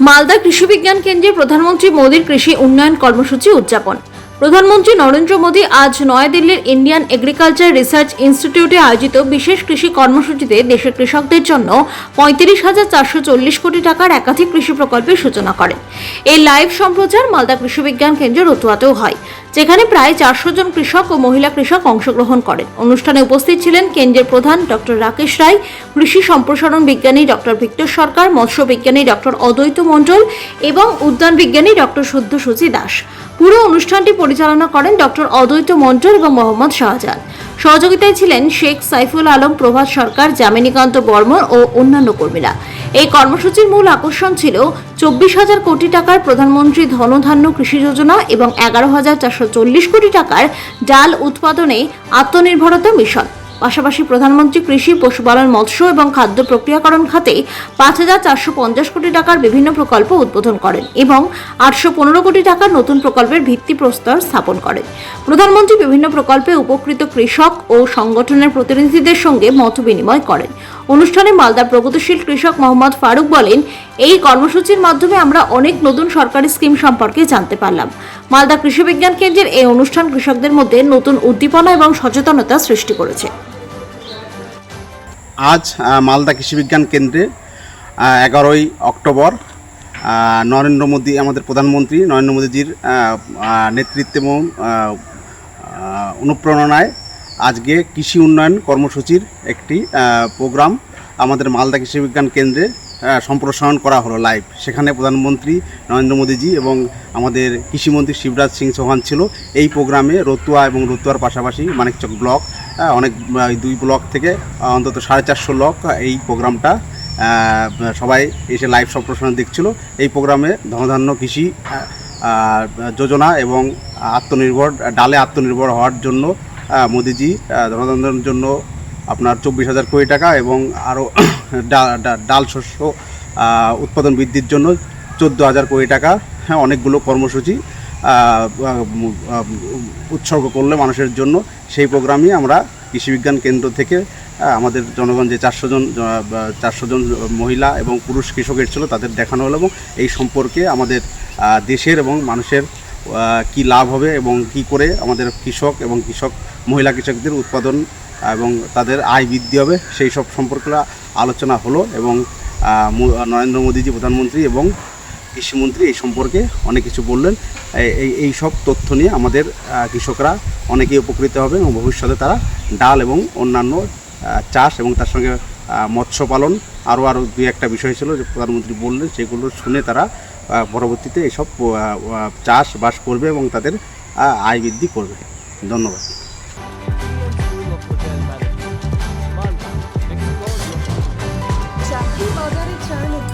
মালদা কৃষি বিজ্ঞান কেন্দ্রে প্রধানমন্ত্রী মোদীর কৃষি উন্নয়ন কর্মসূচি উদযাপন। প্রধানমন্ত্রী নরেন্দ্র মোদী আজ নয়াদিল্লির ইন্ডিয়ান এগ্রিকালচার রিসার্চ ইনস্টিটিউটে আয়োজিত বিশেষ কৃষি কর্মসূচিতে দেশের কৃষকদের জন্য পঁয়ত্রিশ হাজার চারশো চল্লিশ কোটি টাকার একাধিক কৃষি প্রকল্পের সূচনা করেন। এই লাইভ সম্প্রচার মালদা কৃষি বিজ্ঞান কেন্দ্র রতুয়াতেও হয়, যেখানে প্রায় চারশো জন কৃষক ও মহিলা কৃষক অংশগ্রহণ করেন। অনুষ্ঠানে উপস্থিত ছিলেন কেন্দ্রের প্রধান ডক্টর রাকেশ রায়, কৃষি সম্প্রসারণ বিজ্ঞানী ডক্টর ভিক্টর সরকার, মৎস্য বিজ্ঞানী ডক্টর অদ্বৈত মণ্ডল এবং উদ্যান বিজ্ঞানী ডক্টর শুদ্ধসূচি দাস। পুরো অনুষ্ঠানটি পরিচালনা করেন ডক্টর অদ্বৈত মণ্ডল এবং মোহাম্মদ শাহজাহান। সহযোগিতায় ছিলেন শেখ সাইফুল আলম, প্রভাত সরকার, যামিনীকান্ত বর্মন ও অন্যান্য কর্মীরা। এই কর্মসূচির মূল আকর্ষণ ছিল চব্বিশ হাজার কোটি টাকার প্রধানমন্ত্রী ধনধান্য কৃষি যোজনা এবং এগারো হাজার চারশো চল্লিশ কোটি টাকার ডাল উৎপাদনে আত্মনির্ভরতা মিশন। পাশাপাশি প্রধানমন্ত্রী কৃষি, পশুপালন, মৎস্য এবং খাদ্য প্রক্রিয়াকরণ খাতে পাঁচ হাজার চারশো পঞ্চাশ কোটি টাকার বিভিন্ন প্রকল্প উদ্বোধন করেন এবং আটশো পনেরো কোটি টাকার নতুন প্রকল্পের ভিত্তিপ্রস্তর স্থাপন করেন। প্রধানমন্ত্রী বিভিন্ন প্রকল্পে উপকৃত কৃষক ও সংগঠনের প্রতিনিধিদের সঙ্গে মত বিনিময় করেন। অনুষ্ঠানে মালদার প্রগতিশীল কৃষক মোহাম্মদ ফারুক বলেন, এই কর্মসূচির মাধ্যমে আমরা অনেক নতুন সরকারি স্কিম সম্পর্কে জানতে পারলাম। মালদা কৃষি বিজ্ঞান কেন্দ্রের এই অনুষ্ঠান কৃষকদের মধ্যে নতুন উদ্দীপনা এবং সচেতনতা সৃষ্টি করেছে। আজ মালদা কৃষি বিজ্ঞান কেন্দ্রে এগারোই অক্টোবর নরেন্দ্র মোদী, আমাদের প্রধানমন্ত্রী নরেন্দ্র মোদীজির নেতৃত্বে এবং অনুপ্রেরণায় আজকে কৃষি উন্নয়ন কর্মসূচির একটি প্রোগ্রাম আমাদের মালদা কৃষি বিজ্ঞান কেন্দ্রে সম্প্রসারণ করা হলো লাইভ। সেখানে প্রধানমন্ত্রী নরেন্দ্র মোদীজি এবং আমাদের কৃষিমন্ত্রী শিবরাজ সিং চৌহান ছিল। এই প্রোগ্রামে রতুয়া এবং রতুয়ার পাশাপাশি মানিকচক ব্লক অনেক দুই ব্লক থেকে অন্তত সাড়ে চারশো লোক এই প্রোগ্রামটা সবাই এসে লাইভ সম্প্রসারণ দেখছিল। এই প্রোগ্রামে ধনধান্য কৃষি যোজনা এবং আত্মনির্ভর, ডালে আত্মনির্ভর হওয়ার জন্য মোদিজি ধনধান্যর জন্য আপনার চব্বিশ হাজার কোটি টাকা এবং আরও ডাল শস্য উৎপাদন বৃদ্ধির জন্য চোদ্দ হাজার কোটি টাকা হ্যাঁ অনেকগুলো কর্মসূচি উৎসর্গ করলে মানুষের জন্য সেই প্রোগ্রামই আমরা কৃষি বিজ্ঞান কেন্দ্র থেকে আমাদের জনগণ যে চারশো জন চারশো জন মহিলা এবং পুরুষ কৃষকের ছিল তাদের দেখানো হলো এবং এই সম্পর্কে আমাদের দেশের এবং মানুষের কি লাভ হবে এবং কি করে আমাদের কৃষক এবং কৃষক মহিলা কৃষকদের উৎপাদন এবং তাদের আয় বৃদ্ধি হবে, সেই সব সম্পর্কে আলোচনা হলো এবং নরেন্দ্র মোদীজি প্রধানমন্ত্রী এবং কৃষিমন্ত্রী এই সম্পর্কে অনেক কিছু বললেন। এই- এই সব তথ্য নিয়ে আমাদের কৃষকরা অনেকেই উপকৃত হবে এবং ভবিষ্যতে তারা ডাল এবং অন্যান্য চাষ এবং তার সঙ্গে মৎস্য পালন আরও আরও দুই একটা বিষয় ছিল যে প্রধানমন্ত্রী বললেন সেগুলো শুনে তারা পরবর্তীতে এইসব আহ, আহ, চাষ বাস করবে এবং তাদের আয় বৃদ্ধি করবে। ধন্যবাদ। বাজারে